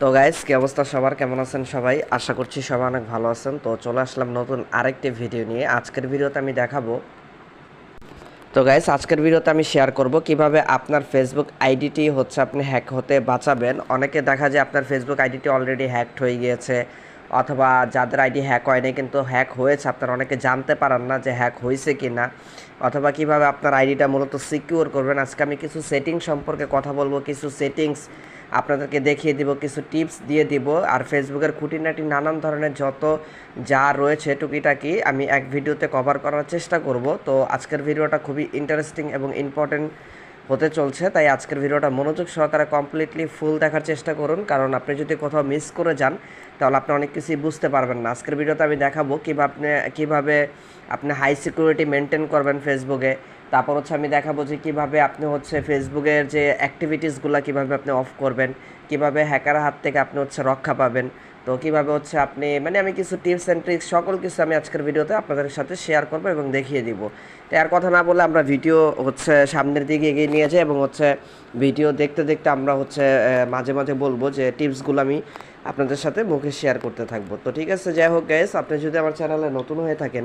তো গাইস কি অবস্থা সবার? কেমন আছেন সবাই? আশা করছি সবাই অনেক ভালো আছেন। তো চলে আসলাম নতুন আরেকটি ভিডিও নিয়ে। আজকের ভিডিওতে আমি দেখাবো। তো গাইস আজকের ভিডিওতে আমি শেয়ার করব কীভাবে আপনার ফেসবুক আইডিটি হচ্ছে আপনি হ্যাক হতে বাঁচাবেন। অনেকে দেখা যায় আপনার ফেসবুক আইডিটি অলরেডি হ্যাকড হয়ে গিয়েছে, অথবা যাদের আইডি হ্যাক হয়নি কিন্তু হ্যাক হয়েছে, আপনারা অনেকে জানতে পারেন না যে হ্যাক হয়েছে কি না অথবা কীভাবে আপনার আইডিটা মূলত সিকিউর করবেন। আজকে আমি কিছু সেটিং সম্পর্কে কথা বলব, কিছু সেটিংস আপনাদেরকে দেখিয়ে দিব, কিছু টিপস দিয়ে দিব। আর ফেসবুকের খুঁটিনাটি নানান ধরনের যত যা রয়েছে টুকিটাকি আমি এক ভিডিওতে কভার করার চেষ্টা করব। তো আজকের ভিডিওটা খুবই ইন্টারেস্টিং এবং ইম্পর্টেন্ট হতে চলছে, তাই আজকের ভিডিওটা মনোযোগ সহকারে কমপ্লিটলি ফুল দেখার চেষ্টা করুন। কারণ আপনি যদি কোথাও মিস করে যান, তাহলে আপনি অনেক কিছুই বুঝতে পারবেন না। আজকের ভিডিওতে আমি দেখাবো কীভাবে আপনি কীভাবে আপনি হাই সিকিউরিটি মেনটেন করবেন ফেসবুকে তারপর হচ্ছে আমি দেখাবো যে কীভাবে আপনি হচ্ছে ফেসবুকের যে অ্যাক্টিভিটিসগুলো কীভাবে আপনি অফ করবেন, কীভাবে হ্যাকার হাত থেকে আপনি হচ্ছে রক্ষা পাবেন, তো কীভাবে হচ্ছে আপনি মানে আমি কিছু টিপস অ্যান্ড ট্রিক্স সকল কিছু আমি আজকের ভিডিওতে আপনাদের সাথে শেয়ার করব এবং দেখিয়ে দিব। তো আর কথা না বলে আমরা ভিডিও হচ্ছে সামনের দিকে এগিয়ে নিয়ে যাই এবং হচ্ছে ভিডিও দেখতে দেখতে আমরা হচ্ছে মাঝে মাঝে বলব যে টিপসগুলো আমি আপনাদের সাথে মুখে শেয়ার করতে থাকব। তো ঠিক আছে, যাই হোক গ্যাস আপনি যদি আমার চ্যানেলে নতুন হয়ে থাকেন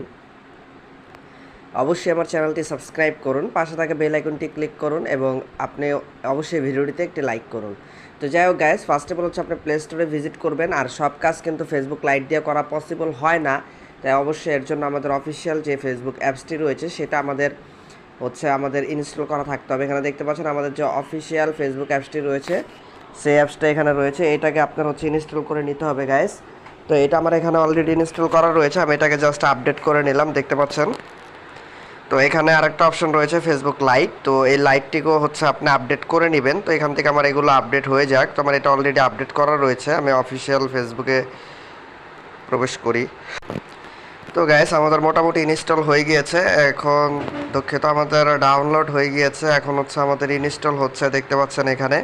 অবশ্যই আমার চ্যানেলটি সাবস্ক্রাইব করুন, পাশে থাকা বেল আইকনটি ক্লিক করুন এবং আপনি অবশ্যই ভিডিওটিতে একটি লাইক করুন। তো যাই হোক গ্যাস ফার্স্ট অফ অল হচ্ছে আপনি প্লে স্টোরে ভিজিট করবেন আর সব কাজ কিন্তু ফেসবুক লাইট দিয়ে করা পসিবল হয় না। তাই অবশ্যই এর জন্য আমাদের অফিসিয়াল যে ফেসবুক অ্যাপসটি রয়েছে সেটা আমাদের হচ্ছে আমাদের ইনস্টল করা থাকতে হবে। এখানে দেখতে পাচ্ছেন আমাদের যে অফিসিয়াল ফেসবুক অ্যাপসটি রয়েছে, সেই অ্যাপসটা এখানে রয়েছে। এটাকে আপনার হচ্ছে ইনস্টল করে নিতে হবে গাইস তো এটা আমার এখানে অলরেডি ইনস্টল করা রয়েছে। আমি এটাকে জাস্ট আপডেট করে নিলাম, দেখতে পাচ্ছেন। তো এখানে আরেকটা অপশন রয়েছে ফেসবুক লাইট তো এই লাইটটিকেও হচ্ছে আপনি আপডেট করে নেবেন। তো এখান থেকে আমার এগুলো আপডেট হয়ে যাক। তো আমার এটা অলরেডি আপডেট করা রয়েছে। আমি অফিসিয়াল ফেসবুকে প্রবেশ করি। তো গ্যাস আমাদের মোটামুটি ইনস্টল হয়ে গিয়েছে। এখন দুঃখিত, আমাদের ডাউনলোড হয়ে গিয়েছে। এখন হচ্ছে আমাদের ইনস্টল হচ্ছে, দেখতে পাচ্ছেন এখানে।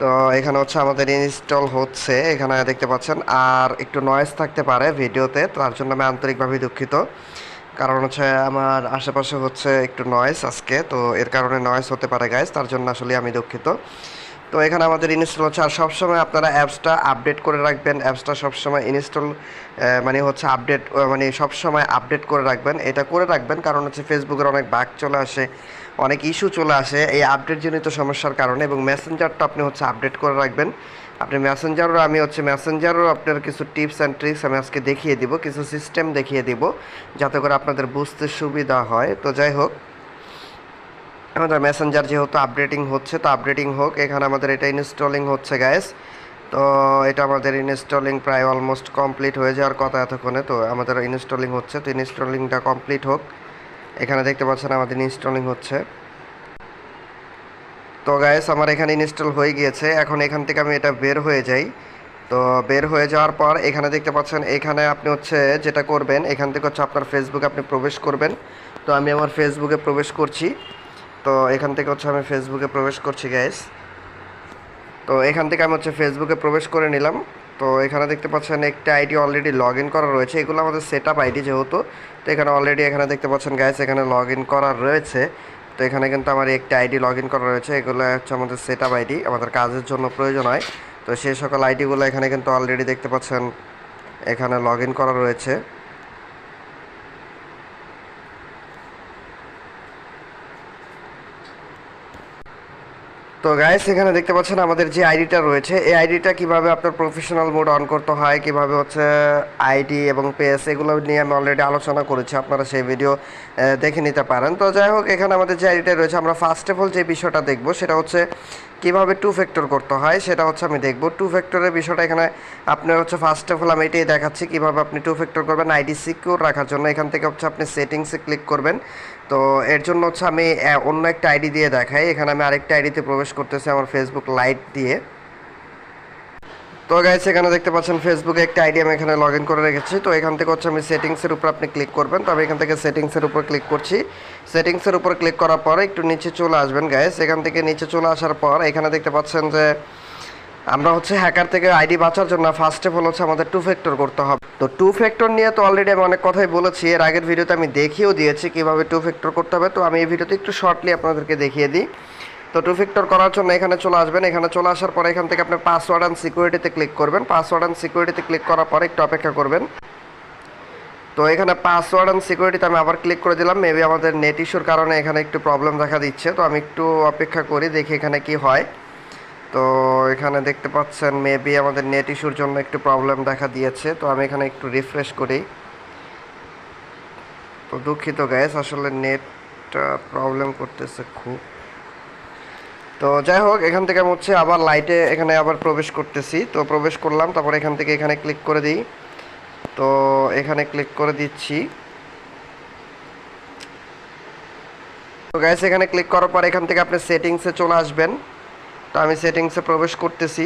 তো এখানে হচ্ছে আমাদের ইনস্টল হচ্ছে, এখানে দেখতে পাচ্ছেন। আর একটু নয়েজ থাকতে পারে ভিডিওতে, তার জন্য আমি আন্তরিকভাবে দুঃখিত। কারণ হচ্ছে আমার আশেপাশে হচ্ছে একটু নয়েজ আজকে, তো এর কারণে নয়েজ হতে পারে গাইজ তার জন্য আসলে আমি দুঃখিত। তো এখানে আমাদের ইনস্টল হচ্ছে, আর সবসময় আপনারা অ্যাপসটা আপডেট করে রাখবেন অ্যাপসটা সবসময় ইনস্টল মানে হচ্ছে আপডেট মানে সবসময় আপডেট করে রাখবেন। এটা করে রাখবেন, কারণ হচ্ছে ফেসবুকের অনেক বাগ চলে আসে, অনেক ইস্যু চলে আসে। এই আপডেটজনিত সমস্যার কারণে এবং মেসেঞ্জারটা আপনি হচ্ছে আপডেট করে রাখবেন। আপনি মেসেঞ্জারও আমি হচ্ছে মেসেঞ্জারও আপনার কিছু টিপস অ্যান্ড ট্রিক্স আমি আজকে দেখিয়ে দিব, কিছু সিস্টেম দেখিয়ে দিব, যাতে করে আপনাদের বুঝতে সুবিধা হয়। তো যাই হোক, আমাদের মেসেঞ্জার যেহেতু আপডেটিং হচ্ছে, তো আপডেটিং হোক, এখানে আমাদের এটা ইনস্টলিং হচ্ছে গ্যাস তো এটা আমাদের ইনস্টলিং প্রায় অলমোস্ট কমপ্লিট হয়ে যাওয়ার কথা এতক্ষণে, তো আমাদের ইনস্টলিং হচ্ছে, তো ইনস্টলিংটা কমপ্লিট হোক। এখানে দেখতে পাচ্ছেন আমাদের ইনস্টলিং হচ্ছে। তো গ্যাস আমার এখানে ইনস্টল হয়ে গিয়েছে। এখন এখান থেকে আমি এটা বের হয়ে যাই। তো বের হয়ে যাওয়ার পর এখানে দেখতে পাচ্ছেন, এখানে আপনি হচ্ছে যেটা করবেন, এখান থেকে হচ্ছে আপনার ফেসবুকে আপনি প্রবেশ করবেন। তো আমি আমার ফেসবুকে প্রবেশ করছি। তো এখান থেকে হচ্ছে আমি ফেসবুকে প্রবেশ করছি গ্যাস তো এখান থেকে আমি হচ্ছে ফেসবুকে প্রবেশ করে নিলাম। তো এখানে দেখতে পাচ্ছেন, একটা আইডি অলরেডি লগ ইন করা রয়েছে। এগুলো আমাদের সেট আইডি যেহেতু। তো এখানে অলরেডি এখানে দেখতে পাচ্ছেন গ্যাস এখানে লগ করা রয়েছে। তো এখানে কিন্তু আমার একটি আইডি লগ ইন করা রয়েছে। এগুলো হচ্ছে আমাদের সেট আইডি। আমাদের কাজের জন্য প্রয়োজন হয়। তো সেই সকল আইডিগুলো এখানে কিন্তু অলরেডি দেখতে পাচ্ছেন। এখানে লগ ইন করা রয়েছে। তো গাইস এখানে দেখতে পাচ্ছেন আমাদের যে আইডিটা রয়েছে, এই আইডিটা কীভাবে আপনার প্রফেশনাল মোড অন করতে হয়, কীভাবে হচ্ছে, আইডি এবং পেস এগুলো নিয়ে আমি অলরেডি আলোচনা করেছি, আপনারা সেই ভিডিও দেখে নিতে পারেন। তো যাই হোক, এখানে আমাদের যে আইডিটা রয়েছে, আমরা ফার্স্ট অফ অল যে বিষয়টা দেখব, সেটা হচ্ছে কীভাবে টু ফ্যাক্টর করতে হয়, সেটা হচ্ছে আমি দেখব। টু ফ্যাক্টরের বিষয়টা এখানে আপনার হচ্ছে ফার্স্ট অফ অল আমি এটাই দেখাচ্ছি, কীভাবে আপনি টু ফ্যাক্টর করবেন, আইডি সিকিউর রাখার জন্য। এখান থেকে হচ্ছে আপনি সেটিংসে ক্লিক করবেন। তো এর জন্য হচ্ছে আমি অন্য একটা আইডি দিয়ে দেখাই। এখানে আমি আরেকটা আইডিতে প্রবেশ করতেছি আমার ফেসবুক লাইট দিয়ে। তো গাইস এখানে দেখতে পাচ্ছেন ফেসবুকে একটা আইডি আমি এখানে লগ করে রেখেছি। তো এখান থেকে হচ্ছে আমি সেটিংসের উপর আপনি ক্লিক করবেন। তো আমি এখান থেকে সেটিংসের উপর ক্লিক করছি। সেটিংসের উপর ক্লিক করার পরে একটু নিচে চলে আসবেন গাইস এখান থেকে নিচে চলে আসার পর এখানে দেখতে পাচ্ছেন যে আমরা হচ্ছে হ্যাকার থেকে আইডি বাঁচার জন্য ফার্স্ট অফ অল হচ্ছে আমাদের টু ফ্যাক্টর করতে হবে। তো টু ফ্যাক্টর নিয়ে তো অলরেডি আমি অনেক কথাই বলেছি, এর আগের ভিডিওতে আমি দেখিয়েও দিয়েছি কীভাবে টু ফ্যাক্টর করতে হবে। তো আমি এই ভিডিওতে একটু শর্টলি আপনাদেরকে দেখিয়ে দিই। তো টু ফ্যাক্টর করার জন্য এখানে চলে আসবেন। এখানে চলে আসার পরে এখান থেকে আপনি পাসওয়ার্ড অ্যান্ড সিকিউরিটিতে ক্লিক করবেন। পাসওয়ার্ড অ্যান্ড সিকিউরিটিতে ক্লিক করার পরে একটু অপেক্ষা করবেন। তো এখানে পাসওয়ার্ড অ্যান্ড সিকিউরিটিতে আমি আবার ক্লিক করে দিলাম। মেবি আমাদের নেট ইস্যুর কারণে এখানে একটু প্রবলেম দেখা দিচ্ছে। তো আমি একটু অপেক্ষা করি, দেখি এখানে কি হয়। তো এখানে দেখতে পাচ্ছেন মেবি আমাদের নেট ইস্যুর জন্য একটু প্রবলেম দেখা দিয়েছে। তো আমি এখানে একটু রিফ্রেশ করি। তো দুঃখিত গ্যাস আসলে নেটটা প্রবলেম করতেছে খুব। তো যাই হোক, এখান থেকে আমি হচ্ছে আবার লাইটে এখানে আবার প্রবেশ করতেছি। তো প্রবেশ করলাম, তারপর এখান থেকে এখানে ক্লিক করে দিই। তো এখানে ক্লিক করে দিচ্ছি। তো গ্যাস এখানে ক্লিক করার পর এখান থেকে আপনি সেটিংসে চলে আসবেন। তো আমি সেটিংসে প্রবেশ করতেছি।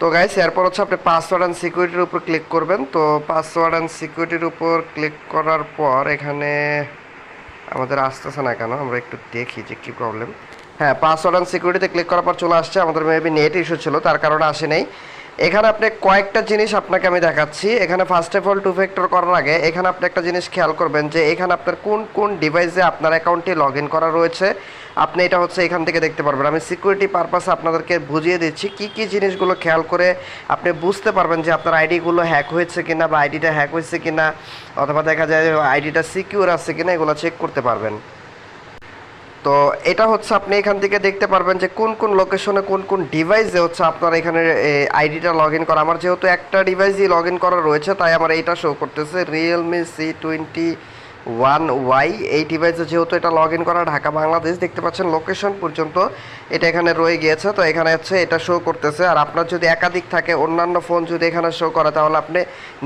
তো গাইস এরপর হচ্ছে আপনি পাসওয়ার্ড অ্যান্ড সিকিউরিটির উপর ক্লিক করবেন। তো পাসওয়ার্ড অ্যান্ড সিকিউরিটির উপর ক্লিক করার পর এখানে আমাদের আসতেছে না কেন? আমরা একটু দেখি যে কী প্রবলেম হ্যাঁ পাসওয়ার্ড অ্যান্ড সিকিউরিটিতে ক্লিক করার পর চলে আসছে। আমাদের মেবি নেট ইস্যু ছিল, তার কারণে আসে নেই। এখানে আপনি কয়েকটা জিনিস আপনাকে আমি দেখাচ্ছি। এখানে first of all two factor করার আগে এখানে আপনি একটা জিনিস খেয়াল করবেন যে এখানে আপনার কোন কোন ডিভাইসে আপনার অ্যাকাউন্টটি লগ করা রয়েছে। আপনি এটা হচ্ছে এখান থেকে দেখতে পারবেন। আমি সিকিউরিটি পারপাসে আপনাদেরকে বুঝিয়ে দিচ্ছি, কি কি জিনিসগুলো খেয়াল করে আপনি বুঝতে পারবেন যে আপনার আইডিগুলো হ্যাক হয়েছে কিনা বা আইডিটা হ্যাক হয়েছে কিনা, অথবা দেখা যায় আইডিটা সিকিউর আছে কিনা, এগুলো চেক করতে পারবেন। তো এটা হচ্ছে আপনি এখান থেকে দেখতে পারবেন যে কোন কোন লোকেশনে কোন কোন ডিভাইসে হচ্ছে আপনার এখানে আইডিটা লগ ইন করা। আমার যেহেতু একটা ডিভাইসই লগ ইন করা রয়েছে, তাই আমার এইটা শো করতেছে Realme C twenty one Y, এই ডিভাইসে যেহেতু এটা লগ ইন করা ঢাকা, বাংলাদেশ, দেখতে পাচ্ছেন লোকেশন পর্যন্ত এটা এখানে রয়ে গিয়েছে। তো এখানে হচ্ছে এটা শো করতেছে। আর আপনার যদি একাধিক থাকে, অন্যান্য ফোন যদি এখানে শো করে, তাহলে আপনি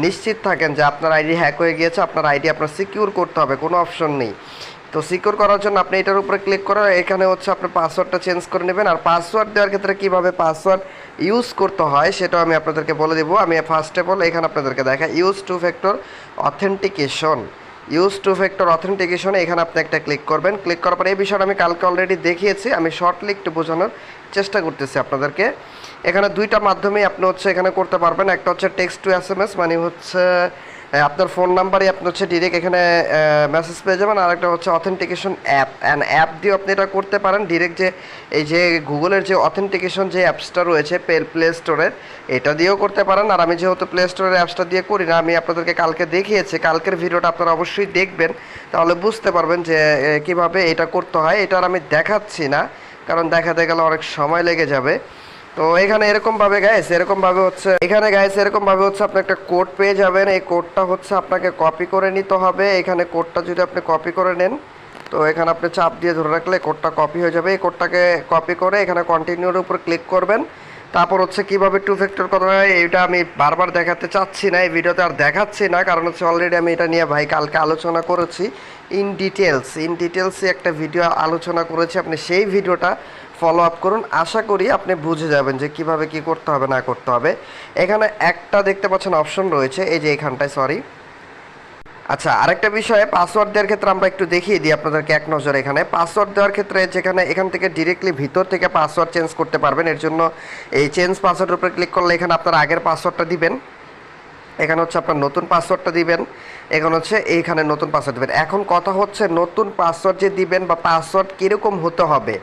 নিশ্চিত থাকেন যে আপনার আইডি হ্যাক হয়ে গিয়েছে, আপনার আইডি আপনার সিকিউর করতে হবে, কোনো অপশন নেই। তো সিকিউর করার জন্য আপনি এটার উপরে ক্লিক করে এখানে হচ্ছে আপনি পাসওয়ার্ডটা চেঞ্জ করে নেবেন। আর পাসওয়ার্ড দেওয়ার ক্ষেত্রে কীভাবে পাসওয়ার্ড ইউজ করতে হয়, সেটাও আমি আপনাদেরকে বলে দেবো। আমি ফার্স্ট অফ অল এখানে আপনাদেরকে দেখা use two factor authentication use two factor অথেন্টিকেশনে এখানে আপনি একটা ক্লিক করবেন। ক্লিক করার পরে এই বিষয়টা আমি কালকে অলরেডি দেখিয়েছি। আমি শর্টলি একটু বোঝানোর চেষ্টা করতেছি আপনাদেরকে। এখানে দুইটা মাধ্যমে আপনি হচ্ছে এখানে করতে পারবেন। একটা হচ্ছে text to S M S মানে হচ্ছে আপনার ফোন নাম্বারে আপনি হচ্ছে ডিরেক্ট এখানে মেসেজ পেয়ে যাবেন। আর একটা হচ্ছে অথেন্টিকেশন অ্যাপ অ্যান্ড অ্যাপ দিয়ে আপনি এটা করতে পারেন। ডিরেক্ট যে, এই যে গুগলের যে অথেন্টিকেশন যে অ্যাপসটা রয়েছে প্লে স্টোরের এটা দিয়েও করতে পারেন। আর আমি যেহেতু প্লে স্টোরের অ্যাপসটা দিয়ে করি না, আমি আপনাদেরকে কালকে দেখিয়েছি। কালকের ভিডিওটা আপনারা অবশ্যই দেখবেন। তাহলে বুঝতে পারবেন যে কীভাবে এটা করতে হয়। এটা আর আমি দেখাচ্ছি না, কারণ দেখাতে গেলে অনেক সময় লেগে যাবে। তো এখানে এরকম ভাবে গাইস এরকম ভাবে হচ্ছে, এখানে গাইস এরকম ভাবে হচ্ছে আপনি একটা কোড পেয়ে যাবেন। এই কোডটা হচ্ছে আপনাকে কপি করে নিতে হবে। এখানে কোডটা যদি আপনি কপি করে নেন, তো এখানে আপনি চাপ দিয়ে ধরে রাখলে কোডটা কপি হয়ে যাবে। এই কোডটাকে কপি করে এখানে কন্টিনিউর উপর ক্লিক করবেন। তারপর হচ্ছে কীভাবে টু ফ্যাক্টর করা হয়, এটা আমি বারবার দেখাতে চাচ্ছি না, এই ভিডিওতে আর দেখাচ্ছি না। কারণ হচ্ছে অলরেডি আমি এটা নিয়ে ভাই কালকে আলোচনা করেছি ইন ডিটেলস ইন ডিটেলসে একটা ভিডিও আলোচনা করেছি। আপনি সেই ভিডিওটা ফলো আপ করুন। আশা করি আপনি বুঝে যাবেন যে কীভাবে কি করতে হবে, না করতে হবে। এখানে একটা দেখতে পাচ্ছেন অপশন রয়েছে, এই যে এখানটায় সরি আচ্ছা আরেকটা বিষয়ে পাসওয়ার্ড দেওয়ার ক্ষেত্রে আমরা একটু দেখিয়ে দিই আপনাদেরকে এক নজর এখানে। পাসওয়ার্ড দেওয়ার ক্ষেত্রে যেখানে এখান থেকে ডিরেক্টলি ভিতর থেকে পাসওয়ার্ড চেঞ্জ করতে পারবেন। এর জন্য এই চেঞ্জ পাসওয়ার্ডের উপরে ক্লিক করলে এখানে আপনার আগের পাসওয়ার্ডটা দিবেন। এখানে হচ্ছে আপনার নতুন পাসওয়ার্ডটা দিবেন। এখানে হচ্ছে এইখানে নতুন পাসওয়ার্ড দেবেন। এখন কথা হচ্ছে নতুন পাসওয়ার্ড যে দিবেন বা পাসওয়ার্ড কীরকম হতে হবে।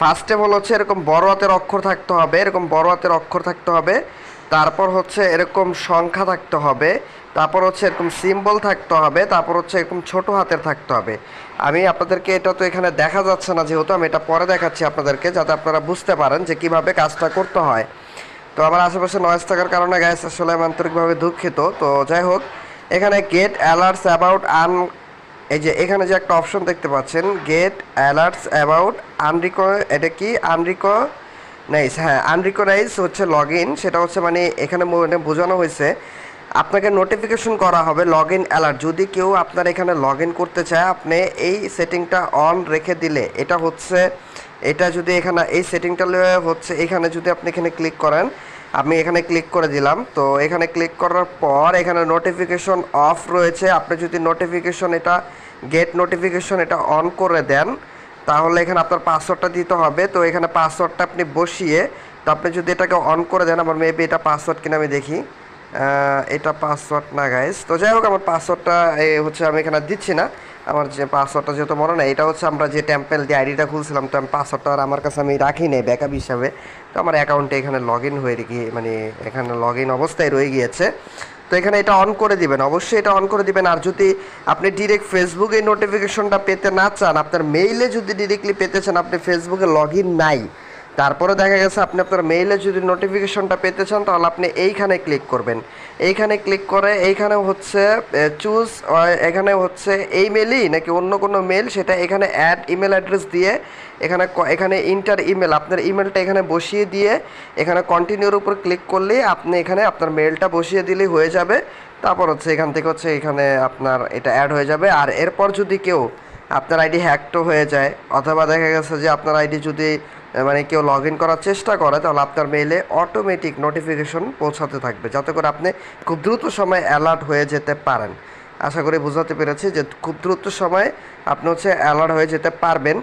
ফার্স্ট অল হচ্ছে এরকম বড় হাতের অক্ষর থাকতে হবে, এরকম বড় হাতের অক্ষর থাকতে হবে। তারপর হচ্ছে এরকম সংখ্যা থাকতে হবে, তারপর হচ্ছে এরকম সিম্বল থাকতে হবে, তারপর হচ্ছে এরকম ছোট হাতের থাকতে হবে। আমি আপনাদেরকে এটা তো এখানে দেখা যাচ্ছে না যেহেতু আমি এটা পরে দেখাচ্ছি আপনাদেরকে, যাতে আপনারা বুঝতে পারেন যে কীভাবে কাজটা করতে হয়। তো আমার আশেপাশে নয়েজ থাকার কারণে গ্যাস আসলে আমি আন্তরিকভাবে দুঃখিত। তো যাই হোক, এখানে গেট অ্যালার্টস অ্যাবাউট আন এই যে এখানে যে একটা অপশন দেখতে পাচ্ছেন গেট অ্যালার্টস অ্যাবাউট আনরিকো এটা কি? আনরিকো নাইস হ্যাঁ আনরিকোনাইজ হচ্ছে লগ ইন সেটা হচ্ছে মানে এখানে মানে বোঝানো হয়েছে। আপনাকে নোটিফিকেশন করা হবে লগ ইন অ্যালার্ট যদি কেউ আপনার এখানে লগ ইন করতে চায়, আপনি এই সেটিংটা অন রেখে দিলে, এটা হচ্ছে, এটা যদি এখানে, এই সেটিংটা হচ্ছে, এখানে যদি আপনি এখানে ক্লিক করেন আমি এখানে ক্লিক করে দিলাম। তো এখানে ক্লিক করার পর এখানে নোটিফিকেশন অফ রয়েছে। আপনি যদি নোটিফিকেশন এটা গেট নোটিফিকেশন এটা অন করে দেন, তাহলে এখানে আপনার পাসওয়ার্ডটা দিতে হবে। তো এখানে পাসওয়ার্ডটা আপনি বসিয়ে, তো আপনি যদি এটাকে অন করে দেন, আমার মেবি এটা পাসওয়ার্ড কিনা আমি দেখি। এটা পাসওয়ার্ড না গাইস তো যাই হোক, আমার পাসওয়ার্ডটা হচ্ছে আমি এখানে দিচ্ছি না। আমার যে পাসওয়ার্ডটা যেহেতু মনে নেই, এটা হচ্ছে আমরা যে টেম্পেল দিয়ে আইডিটা খুলছিলাম, তো আমি পাসওয়ার্ডটা আর আমার কাছে আমি রাখি নেই ব্যাকআপ হিসাবে। তো আমার অ্যাকাউন্টে এখানে লগ ইন হয়ে গিয়ে মানে এখানে লগ ইন অবস্থায় রয়ে গিয়েছে। তো এখানে এটা অন করে দিবেন। অবশ্যই এটা অন করে দিবেন। আর যদি আপনি ডিরেক্ট ফেসবুকে নোটিফিকেশনটা পেতে না চান, আপনার মেইলে যদি ডিরেক্টলি পেতে চান, আপনি ফেসবুকে লগ ইন নাই তারপরে দেখা গেছে আপনি আপনার মেইলে যদি নোটিফিকেশনটা পেতে চান, তাহলে আপনি এইখানে ক্লিক করবেন। এইখানে ক্লিক করে এইখানে হচ্ছে চুজ এখানে হচ্ছে এই মেলই নাকি অন্য কোনো মেল সেটা এখানে অ্যাড ইমেল অ্যাড্রেস দিয়ে এখানে এখানে ইন্টার ইমেল আপনার ইমেলটা এখানে বসিয়ে দিয়ে এখানে কন্টিনিউর উপর ক্লিক করলে আপনি এখানে আপনার মেলটা বসিয়ে দিলেই হয়ে যাবে। তারপর হচ্ছে এখান থেকে হচ্ছে এখানে আপনার এটা অ্যাড হয়ে যাবে। আর এরপর যদি কেউ আপনার আইডি হ্যাকটো হয়ে যায়, অথবা দেখা গেছে যে আপনার আইডি যদি মানে কেউ লগ ইন করার চেষ্টা করে, তাহলে আপনার মেইলে অটোমেটিক নোটিফিকেশন পৌঁছাতে থাকবে। যাতে করে আপনি খুব দ্রুত সময় অ্যালার্ট হয়ে যেতে পারেন। আশা করি বুঝাতে পেরেছি যে খুব দ্রুত সময় আপনি হচ্ছে অ্যালার্ট হয়ে যেতে পারবেন।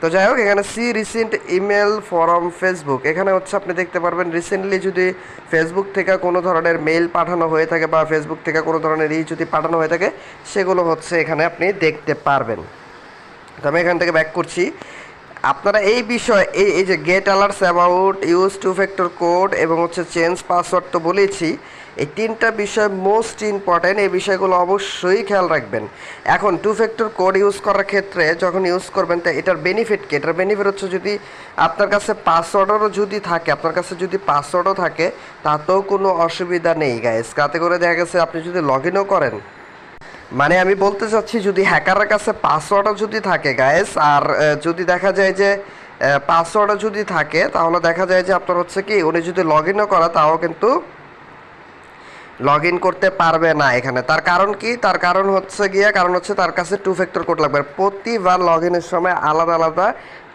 তো যাই হোক, এখানে see recent email from Facebook এখানে হচ্ছে আপনি দেখতে পারবেন রিসেন্টলি যদি ফেসবুক থেকে কোনো ধরনের মেল পাঠানো হয়ে থাকে বা ফেসবুক থেকে কোনো ধরনের ই যদি পাঠানো হয়ে থাকে, সেগুলো হচ্ছে এখানে আপনি দেখতে পারবেন। তো আমি এখান থেকে ব্যাক করছি। আপনারা এই বিষয়ে, এই এই যে get alerts about use two factor code এবং হচ্ছে চেঞ্জ পাসওয়ার্ড তো বলেছি, এই তিনটা বিষয় মোস্ট ইম্পর্ট্যান্ট এই বিষয়গুলো অবশ্যই খেয়াল রাখবেন। এখন টু ফ্যাক্টর কোড ইউজ করার ক্ষেত্রে যখন ইউজ করবেন, তা এটার বেনিফিট কি? এটার বেনিফিট হচ্ছে যদি আপনার কাছে পাসওয়ার্ডও যদি থাকে, আপনার কাছে যদি পাসওয়ার্ডও থাকে, তাতেও কোনো অসুবিধা নেই গাইস তাতে করে দেখা গেছে আপনি যদি লগ ইনও করেন মানে আমি বলতে চাচ্ছি, যদি হ্যাকারের কাছে পাসওয়ার্ডও যদি থাকে গায়েস আর যদি দেখা যায় যে পাসওয়ার্ডও যদি থাকে, তাহলে দেখা যায় যে আপনার হচ্ছে কি, উনি যদি লগ ইনও করে, তাও কিন্তু লগ ইন করতে পারবে না এখানে। তার কারণ কি? তার কারণ হচ্ছে গিয়ে, কারণ হচ্ছে তার কাছে টু ফ্যাক্টর কোড লাগবে। প্রতিবার লগ ইনের সময় আলাদা আলাদা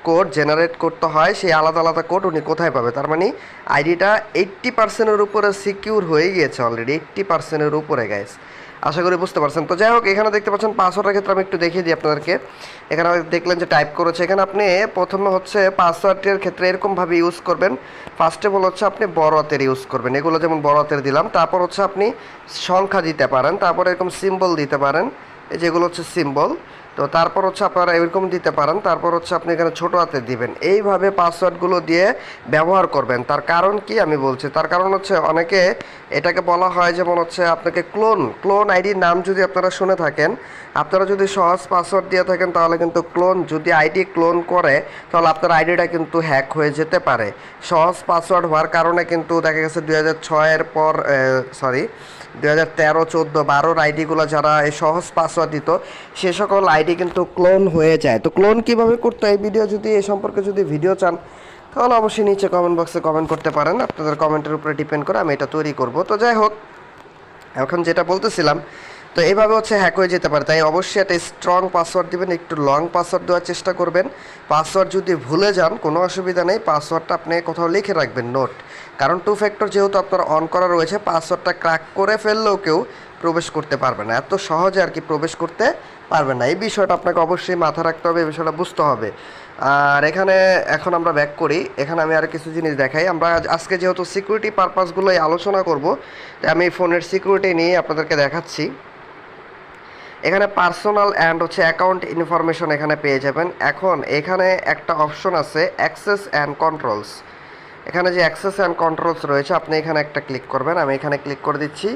কোড জেনারেট করতে হয়, সেই আলাদা আলাদা কোড উনি কোথায় পাবে? তার মানে আইডিটা এইট্টি পার্সেন্টের উপরে সিকিউর হয়ে গিয়েছে অলরেডি এইট্টি পার্সেন্টের উপরে গাইস আশা করি বুঝতে পারছেন। তো যাই হোক, এখানে দেখতে পাচ্ছেন পাসওয়ার্ডের ক্ষেত্রে আমি একটু দেখিয়ে দিই আপনাদেরকে। এখানে দেখলেন যে টাইপ করেছে। এখানে আপনি প্রথমে হচ্ছে পাসওয়ার্ডের ক্ষেত্রে এরকমভাবে ইউজ করবেন। ফার্স্ট অফ অল হচ্ছে আপনি বড় হাতের ইউজ করবেন। এগুলো যেমন বড় হাতের দিলাম, তারপর হচ্ছে আপনি সংখ্যা দিতে পারেন। তারপর এরকম সিম্বল দিতে পারেন। যেগুলো হচ্ছে সিম্বল তো তারপর হচ্ছে আপনারা এরকম দিতে পারেন, তারপর হচ্ছে আপনি এখানে ছোটো হাতে দিবেন। এইভাবে পাসওয়ার্ডগুলো দিয়ে ব্যবহার করবেন। তার কারণ কি আমি বলছি? তার কারণ হচ্ছে অনেকে এটাকে বলা হয় যেমন হচ্ছে আপনাকে ক্লোন ক্লোন আইডির নাম যদি আপনারা শুনে থাকেন, আপনারা যদি সহজ পাসওয়ার্ড দিয়ে থাকেন তাহলে কিন্তু ক্লোন, যদি আইডি ক্লোন করে, তাহলে আপনার আইডিটা কিন্তু হ্যাক হয়ে যেতে পারে। সহজ পাসওয়ার্ড হওয়ার কারণে কিন্তু দেখা গেছে দু হাজার ছয়ের পর সরি দুই হাজার তেরো, চোদ্দ বারোর আইডিগুলো যারা এই সহজ পাসওয়ার্ড দিত, সে সকল আইডি কিন্তু ক্লোন হয়ে যায়। তো ক্লোন কীভাবে করতে এই ভিডিও যদি এই সম্পর্কে যদি ভিডিও চান, তাহলে অবশ্যই নিচে কমেন্ট বক্সে কমেন্ট করতে পারেন। আপনাদের কমেন্টের উপরে ডিপেন্ড করে আমি এটা তৈরি করব। তো যাই হোক, এখন যেটা বলতেছিলাম, তো এইভাবে হচ্ছে হ্যাক হয়ে যেতে পারে। তাই অবশ্যই একটা স্ট্রং পাসওয়ার্ড দিবেন, একটু লং পাসওয়ার্ড দেওয়ার চেষ্টা করবেন। পাসওয়ার্ড যদি ভুলে যান, কোনো অসুবিধা নেই। পাসওয়ার্ডটা আপনি কোথাও লিখে রাখবেন নোট কারণ টু ফ্যাক্টর যেহেতু আপনার অন করা রয়েছে পাসওয়ার্ডটা ক্র্যাক করে ফেললেও কেউ প্রবেশ করতে পারবে না। এত সহজে আর কি প্রবেশ করতে পারবে না। এই বিষয়টা আপনাকে অবশ্যই মাথায় রাখতে হবে, এই বিষয়টা বুঝতে হবে। আর এখানে এখন আমরা ব্যাক করি। এখানে আমি আর কিছু জিনিস দেখাই। আমরা আজকে যেহেতু সিকিউরিটি পারপাসগুলোই আলোচনা করব আমি ফোনের সিকিউরিটি নিয়ে আপনাদেরকে দেখাচ্ছি। এখানে পার্সোনাল অ্যান্ড হচ্ছে অ্যাকাউন্ট ইনফরমেশন এখানে পেয়ে যাবেন। এখন এখানে একটা অপশন আছে অ্যাক্সেস অ্যান্ড কন্ট্রোলস এখানে যে অ্যাক্সেস অ্যান্ড কন্ট্রোলস রয়েছে, আপনি এখানে একটা ক্লিক করবেন। আমি এখানে ক্লিক করে দিচ্ছি।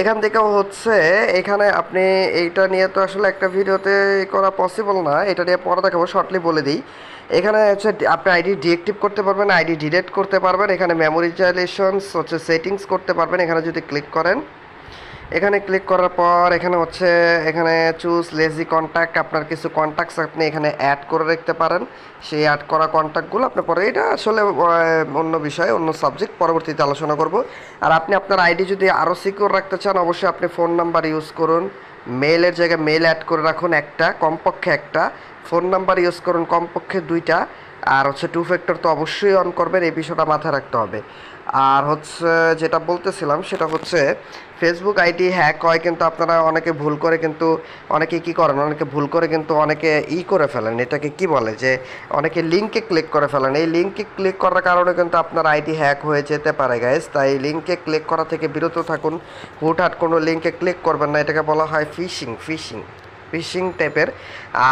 এখান থেকেও হচ্ছে, এখানে আপনি এইটা নিয়ে তো আসলে একটা ভিডিওতে করা পসিবল না, এটা নিয়ে পরে দেখাবো শর্টলি বলে দিই। এখানে হচ্ছে, আপনি আইডি ডিএক্টিভ করতে পারবেন আইডি ডিলেট করতে পারবেন। এখানে মেমোরিজাইলেশনস হচ্ছে সেটিংস করতে পারবেন। এখানে যদি ক্লিক করেন এখানে ক্লিক করার পর এখানে হচ্ছে, এখানে চুজ লেজি কন্ট্যাক্ট আপনার কিছু কন্ট্যাক্টস আপনি এখানে অ্যাড করে রাখতে পারেন। সেই অ্যাড করা কন্ট্যাক্টগুলো আপনি পরে এটা আসলে অন্য বিষয়, অন্য সাবজেক্ট পরবর্তীতে আলোচনা করব। আর আপনি আপনার আইডি যদি আরও সিকিউর রাখতে চান, অবশ্যই আপনি ফোন নাম্বার ইউজ করুন। মেইলের জায়গায় মেল অ্যাড করে রাখুন একটা, কমপক্ষে একটা। ফোন নাম্বার ইউজ করুন কমপক্ষে দুইটা। আর হচ্ছে টু ফ্যাক্টর তো অবশ্যই অন করবেন, এই বিষয়টা মাথায় রাখতে হবে। আর হচ্ছে যেটা বলতেছিলাম, সেটা হচ্ছে ফেসবুক আইডি হ্যাক হয় কিন্তু আপনারা অনেকে ভুল করে কিন্তু অনেকে কি করেন? অনেকে ভুল করে কিন্তু অনেকে ই করে ফেলেন। এটাকে কি বলে? যে অনেকে লিঙ্কে ক্লিক করে ফেলেন। এই লিঙ্কে ক্লিক করার কারণে কিন্তু আপনার আইডি হ্যাক হয়ে যেতে পারে গাইস তাই লিঙ্কে ক্লিক করা থেকে বিরত থাকুন। হুটহাট কোনো লিঙ্কে ক্লিক করবেন না। এটাকে বলা হয় ফিশিং ফিশিং ফিশিং টাইপের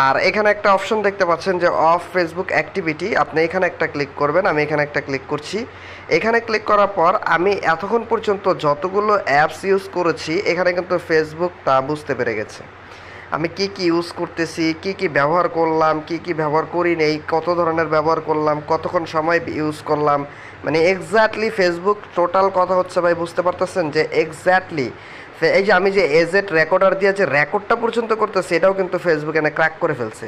আর এখানে একটা অপশন দেখতে পাচ্ছেন যে অফ ফেসবুক অ্যাক্টিভিটি। আপনি এখানে একটা ক্লিক করবেন, আমি এখানে একটা ক্লিক করছি। এখানে ক্লিক করার পর আমি এতক্ষণ পর্যন্ত যতগুলো অ্যাপস ইউজ করেছি, এখানে কিন্তু ফেসবুক তা বুঝতে পেরে গেছে। আমি কি কি ইউজ করতেছি, কি কি ব্যবহার করলাম, কি কি ব্যবহার করি নেই, কত ধরনের ব্যবহার করলাম, কতক্ষণ সময় ইউজ করলাম। মানে এক্স্যাক্টলি ফেসবুক টোটাল কথা হচ্ছে ভাই, বুঝতে পারতেছেন যে এক্স্যাক্টলি এই যে আমি যে এজেট রেকর্ডার দিয়ে যে রেকর্ডটা পর্যন্ত করতেছি, এটাও কিন্তু ফেসবুক এখানে ক্র্যাক করে ফেলছে।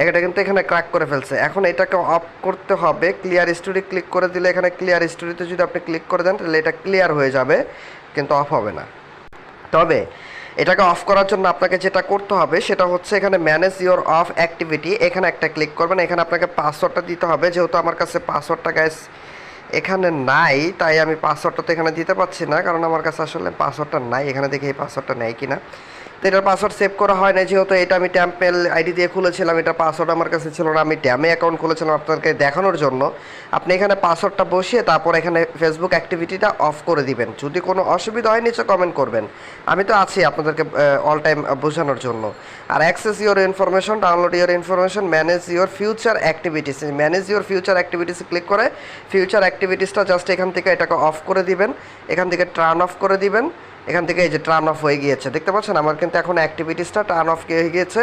এটা কিন্তু এখানে ক্র্যাক করে ফেলছে। এখন এটাকে অফ করতে হবে ক্লিয়ার স্টোরি ক্লিক করে দিলে এখানে ক্লিয়ার স্টোরিতে যদি আপনি ক্লিক করে দেন, তাহলে এটা ক্লিয়ার হয়ে যাবে, কিন্তু অফ হবে না। তবে, এটাকে অফ করার জন্য আপনাকে যেটা করতে হবে, সেটা হচ্ছে এখানে ম্যানেজ ইওর অফ অ্যাক্টিভিটি এখানে একটা ক্লিক করবেন, এখানে আপনাকে পাসওয়ার্ডটা দিতে হবে। যেহেতু আমার কাছে পাসওয়ার্ডটা গ্যাস এখানে নাই, তাই আমি পাসওয়ার্ডটা তো এখানে দিতে পারছি না, কারণ আমার কাছে আসলে পাসওয়ার্ডটা নাই। এখানে দেখি এই পাসওয়ার্ডটা নেই কিনা। তো এটার পাসওয়ার্ড সেভ করা হয় না যেহেতু এটা আমি ট্যাম্পেল আইডি দিয়ে খুলেছিলাম, এটা পাসওয়ার্ড আমার কাছে ছিল না, আমি ড্যামে অ্যাকাউন্ট খুলেছিলাম আপনাদেরকে দেখানোর জন্য। আপনি এখানে পাসওয়ার্ডটা বসিয়ে তারপর এখানে ফেসবুক অ্যাক্টিভিটিটা অফ করে দিবেন। যদি কোনো অসুবিধা হয় নিচে কমেন্ট করবেন। আমি তো আছি আপনাদেরকে অল টাইম বোঝানোর জন্য। আর access your information download your information manage your future activities manage your future activities click করে ফিউচার অ্যাক্টিভিটিসটা জাস্ট এখান থেকে এটাকে অফ করে দিবেন। এখান থেকে টার্ন অফ করে দিবেন। এখান থেকে এই যে টার্ন অফ হয়ে গিয়েছে, দেখতে পাচ্ছেন? আমার কিন্তু এখন অ্যাক্টিভিটিসটা টার্ন অফ হয়ে গিয়েছে।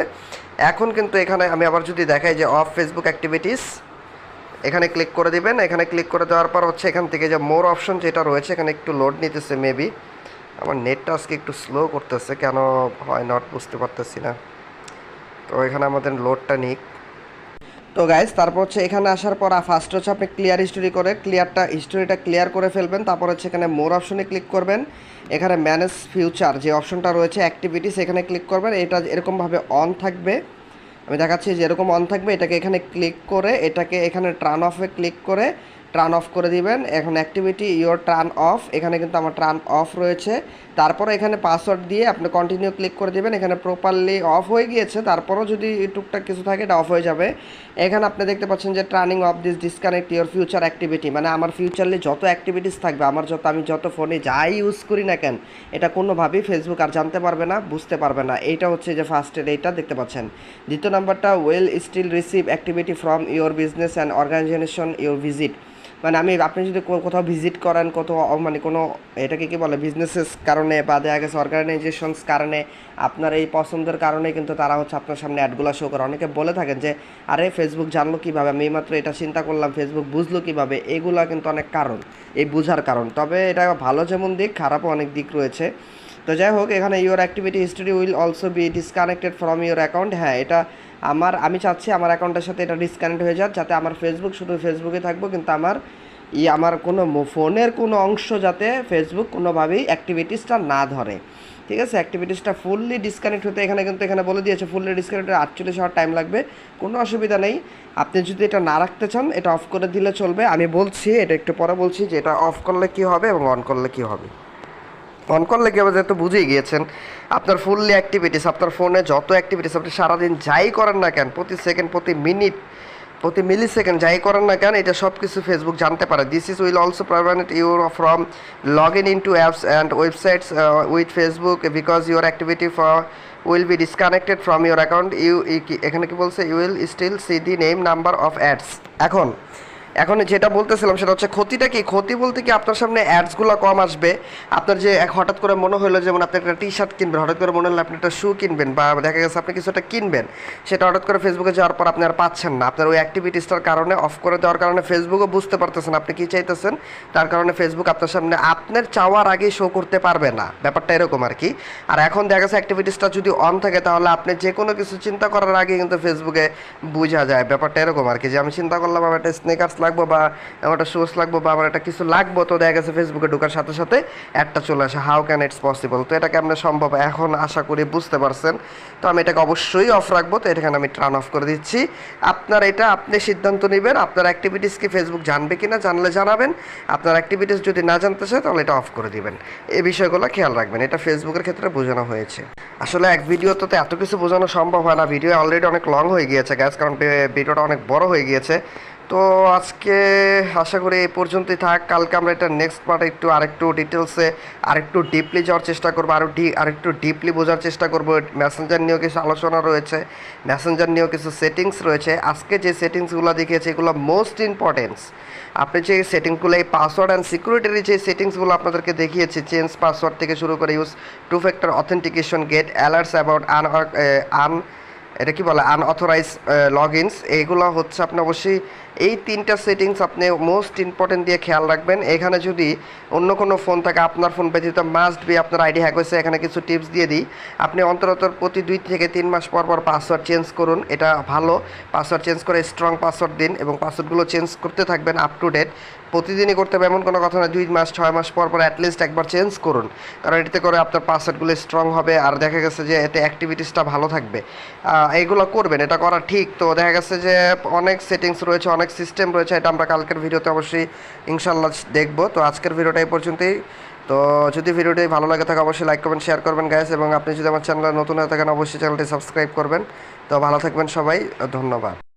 এখন কিন্তু এখানে আমি আবার যদি দেখাই যে অফ ফেসবুক অ্যাক্টিভিটিস এখানে ক্লিক করে দিবেন। এখানে ক্লিক করে দেওয়ার পর হচ্ছে এখান থেকে যে মোর অপশন যেটা রয়েছে, এখানে একটু লোড নিতেছে মেবি আমার নেটটা আজকে একটু স্লো করতেছে, কেন হয় নট বুঝতে পারতেছি না। তো এখানে আমাদের লোডটা নিক। তো গাইজ তারপর হচ্ছে এখানে আসার পর ফার্স্ট হচ্ছে আপনি ক্লিয়ার হিস্টোরি করে ক্লিয়ারটা হিস্টোরিটা ক্লিয়ার করে ফেলবেন। তারপর হচ্ছে এখানে মোর অপশনে ক্লিক করবেন। এখানে ম্যানেজ ফিউচার যে অপশনটা রয়েছে অ্যাক্টিভিটিস এখানে ক্লিক করবেন। এটা এরকমভাবে অন থাকবে। আমি দেখাচ্ছি যে এরকম অন থাকবে। এটাকে এখানে ক্লিক করে, এটাকে এখানে ট্রান অফে ক্লিক করে ট্রান অফ করে দিবেন। এখন অ্যাক্টিভিটি ইওর টার্ন অফ এখানে কিন্তু আমার টার্ন অফ রয়েছে। তারপরে এখানে পাসওয়ার্ড দিয়ে আপনি কন্টিনিউ ক্লিক করে দিবেন। এখানে প্রপারলি অফ হয়ে গিয়েছে। তারপরও যদি টুকটাক কিছু থাকে, এটা অফ হয়ে যাবে। এখানে আপনি দেখতে পাচ্ছেন যে turning off this disconnect your future activity মানে আমার ফিউচারলি যত অ্যাক্টিভিটিস থাকবে, আমার যত, আমি যত ফোনে যাই ইউজ করি না কেন, এটা কোনোভাবেই ফেসবুক আর জানতে পারবে না, বুঝতে পারবে না। এইটা হচ্ছে যে ফার্স্টের এইটা দেখতে পাচ্ছেন। দ্বিতীয় নাম্বারটা we'll still receive activity from your business and organization your visit মানে আমি, আপনি যদি কোথাও ভিজিট করেন, কোথাও মানে কোনো, এটাকে কি বলে বিজনেসেস কারণে বা দেখা গেছে অর্গানাইজেশনস কারণে আপনার এই পছন্দের কারণে কিন্তু তারা হচ্ছে আপনার সামনে অ্যাডগুলো শো করে। অনেকে বলে থাকেন যে, আরে ফেসবুক জানলো কীভাবে? আমি এইমাত্র এটা চিন্তা করলাম ফেসবুক বুঝলো কীভাবে? এগুলা কিন্তু অনেক কারণ, এই বুঝার কারণ। তবে এটা ভালো যেমন দিক, খারাপও অনেক দিক রয়েছে। তো যাই হোক, এখানে your activity history will also be disconnected from your account হ্যাঁ এটা আমার, আমি চাচ্ছি আমার অ্যাকাউন্টের সাথে এটা ডিসকানেক্ট হয়ে যাক, যাতে আমার ফেসবুক শুধু ফেসবুকে থাকব, কিন্তু আমার ই, আমার কোনো ফোনের কোনো অংশ যাতে ফেসবুক কোনোভাবেই অ্যাক্টিভিটিসটা না ধরে। ঠিক আছে? অ্যাক্টিভিটিসটা ফুললি ডিসকানেক্ট হতে এখানে কিন্তু এখানে বলে দিয়েছে ফুললি ডিসকানেক্ট আটচল্লিশ আওয়ার টাইম লাগবে, কোনো অসুবিধা নেই। আপনি যদি এটা না রাখতে চান, এটা অফ করে দিলে চলবে। আমি বলছি, এটা একটু পরে বলছি যে এটা অফ করলে কী হবে এবং অন করলে কী হবে? অন করলে কি হবে যেহেতু বুঝেই গিয়েছেন? আপনার ফুললি অ্যাক্টিভিটিস আপনার ফোনে যত অ্যাক্টিভিটিস আপনি সারাদিন যাই করেন না কেন, প্রতি সেকেন্ড প্রতি মিনিট প্রতি মিলি সেকেন্ড যাই করেন না কেন, এটা সব কিছু ফেসবুক জানতে পারে। This is will also prevent you from log in in to apps and websites with Facebook because your activity for will be disconnected from your account you এখানে কি বলছে? You will still see the name number of ads এখন এখন যেটা বলতেছিলাম সেটা হচ্ছে ক্ষতিটা কি? ক্ষতি বলতে কি আপনার সামনে অ্যাডসগুলো কম আসবে। আপনার যে হঠাৎ করে মনে হলো যেমন আপনি একটা টি শার্ট কিনবেন, হঠাৎ করে মনে হলো আপনি একটা শু কিনবেন বা দেখা গেছে আপনি কিছু একটা কিনবেন, সেটা হঠাৎ করে ফেসবুকে যাওয়ার পর আপনি আর পাচ্ছেন না। আপনার ওই অ্যাক্টিভিটিসটার কারণে অফ করে দেওয়ার কারণে ফেসবুকও বুঝতে পারতেছেন, আপনি কি চাইতেছেন? তার কারণে ফেসবুক আপনার সামনে আপনার চাওয়ার আগেই শো করতে পারবে না। ব্যাপারটা এরকম আর কি। আর এখন দেখা গেছে অ্যাক্টিভিটিসটা যদি অন থাকে তাহলে আপনি যে কোনো কিছু চিন্তা করার আগে কিন্তু ফেসবুকে বোঝা যায়। ব্যাপারটা এরকম আর কি যে আমি চিন্তা করলাম, আমার একটা স্নেকার্স লাগবো বা আমার একটা শুজ লাগবো বা আমার একটা কিছু লাগবো, তো দেখা গেছে ফেসবুকে ঢোকার সাথে সাথে একটা চলে আসে হাউ ক্যান ইটস পসিবল তো এটাকে কেমন সম্ভব এখন আশা করি বুঝতে পারছেন। তো আমি এটাকে অবশ্যই অফ রাখব, তো এখানে আমি টার্ন অফ করে দিচ্ছি। আপনার এটা আপনি সিদ্ধান্ত নেবেন, আপনার অ্যাক্টিভিটিস কি ফেসবুক জানবে কি না জানলে জানাবেন, আপনার অ্যাক্টিভিটিস যদি না জানতে চায় তাহলে এটা অফ করে দিবেন। এই বিষয়গুলো খেয়াল রাখবেন, এটা ফেসবুকের ক্ষেত্রে বোঝানো হয়েছে। আসলে এক ভিডিওতে তো এত কিছু বোঝানো সম্ভব হয় না ভিডিও অলরেডি অনেক লং হয়ে গিয়েছে গ্যাস কারণ ভিডিওটা অনেক বড় হয়ে গিয়েছে। তো আজকে আশা করি এই পর্যন্তই থাক। কালকে আমরা এটা নেক্সট পার্টে একটু আরেকটু ডিটেলসে আরেকটু ডিপলি যাওয়ার চেষ্টা করব আরও ডি আরেকটু ডিপলি বোঝার চেষ্টা করব। মেসেঞ্জার নিয়েও কিছু আলোচনা রয়েছে মেসেঞ্জার নিয়েও কিছু সেটিংস রয়েছে। আজকে যে সেটিংসগুলো দেখিয়েছে, এগুলো মোস্ট ইম্পর্টেন্স আপনি যে সেটিংসগুলো এই পাসওয়ার্ড অ্যান্ড সিকিউরিটির যে সেটিংসগুলো আপনাদেরকে দেখিয়েছি চেঞ্জ পাসওয়ার্ড থেকে শুরু করে use two factor authentication get alerts about আন আন এটা কি বলে আনঅথরাইজ লগ ইনস এইগুলো হচ্ছে আপনি অবশ্যই এই তিনটা সেটিংস আপনি মোস্ট ইম্পর্টেন্ট দিয়ে খেয়াল রাখবেন। এখানে যদি অন্য কোনো ফোন থাকে আপনার ফোন ব্যতীত মাস্ট বি আপনার আইডি হ্যাক হয়েছে এখানে কিছু টিপস দিয়ে দিই। আপনি অন্তত প্রতি দুই থেকে তিন মাস পর পর পাসওয়ার্ড চেঞ্জ করুন এটা ভালো। পাসওয়ার্ড চেঞ্জ করে স্ট্রং পাসওয়ার্ড দিন এবং পাসওয়ার্ডগুলো চেঞ্জ করতে থাকবেন আপ টু ডেট প্রতিদিনই করতে হবে এমন কোনো কথা না দুই মাস ছয় মাস পর পর অ্যাটলিস্ট একবার চেঞ্জ করুন। কারণ এটাতে করে আপনার পাসওয়ার্ডগুলো স্ট্রং হবে আর দেখা গেছে যে এতে অ্যাক্টিভিটিসটা ভালো থাকবে। আহ, এইগুলো করবেন এটা করা ঠিক। তো দেখা গেছে যে অনেক সেটিংস রয়েছে অনেক সিস্টেম রয়েছে, এটা আমরা কালকের ভিডিওতে অবশ্যই ইনশাল্লাহ দেখব। তো আজকের ভিডিওটা এই পর্যন্তই। তো যদি ভিডিওটি ভালো লাগে থাকে অবশ্যই লাইক করবেন শেয়ার করবেন গ্যাস এবং আপনি যদি আমার চ্যানেলে নতুন হয়ে থাকেন অবশ্যই চ্যানেলটি সাবস্ক্রাইব করবেন। তো ভালো থাকবেন সবাই, ধন্যবাদ।